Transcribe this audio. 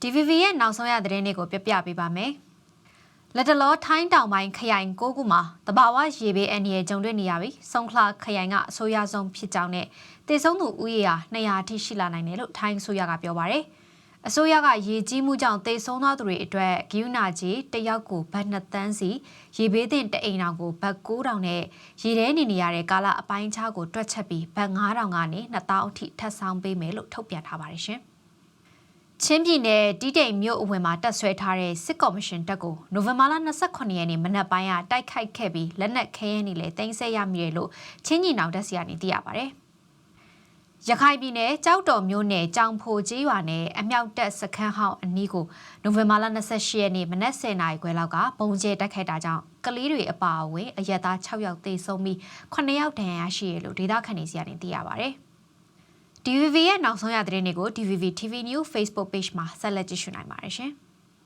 DVV ရဲ့နောက်ဆုံးရသတင်းတွေကိုပြပြပေးပါမယ်။လက်တလောထိုင်းတောင်ပိုင်းခရိုင်၉ခုမှာတဘာဝရေဘေးအန္တရာယ်ကြုံတွေ့နေရပြီးဆုံခလာခရိုင်ကအဆိုးရဆုံးဖြစ်ကြောင်းနဲ့တည်ဆုံးသူဦးရေဟာ200အထိရှိလာနိုင်တယ်လို့ထိုင်းအစိုးရကပြောပါရယ်။အစိုးရကရေကြီးမှုကြောင့်တည်ဆုံးသွားသူတွေအတွက်ဂိယူနာကြီးတယောက်ကိုဘတ်2သန်းစီရေဘေးသင့်တအိမ်အောင်ကိုဘတ်9000နဲ့ရေထဲနေနေရတဲ့ကာလအပိုင်းခြားကိုတွက်ချက်ပြီးဘတ်9000ကနေ2000အထိထပ်ဆောင်ပေးမယ်လို့ထုတ်ပြန်ထားပါတယ်ရှင်။ ချင်းပြည်နယ်တီးတိမ်မြို့အဝင်မှာတက်ဆွဲထားတဲ့စစ်ကော်မရှင်တပ်ကိုနိုဝင်ဘာလ28ရက်နေ့မနက်ပိုင်းကတိုက်ခိုက်ခဲ့ပြီးလက်နက်ခဲယမ်းတွေလည်းတင်ဆက်ရမိတယ်လို့ချင်းညီနောင်တက်စီကနေသိရပါဗျ။ရခိုင်ပြည်နယ်ကြောက်တော်မြို့နယ်ကြောင်ဖိုကျေးရွာနယ်အမြောက်တက်စခန်းဟောင်းအနီးကိုနိုဝင်ဘာလ28ရက်နေ့မနက်10:00နာရီခွဲလောက်ကပုံကျဲတိုက်ခိုက်တာကြောင့်ကလေးတွေအပါအဝင်အရက်သား6ယောက်သေဆုံးပြီး9ယောက်ဒဏ်ရာရှိရလို့ဒေသခံတွေစီကနေသိရပါဗျ။ DVV ရဲ့နောက်ဆုံးရသတင်းတွေကို DVV TV News Facebook Page မှာဆက်လက်ကြည့်ရှုနိုင်ပါတယ်ရှင်။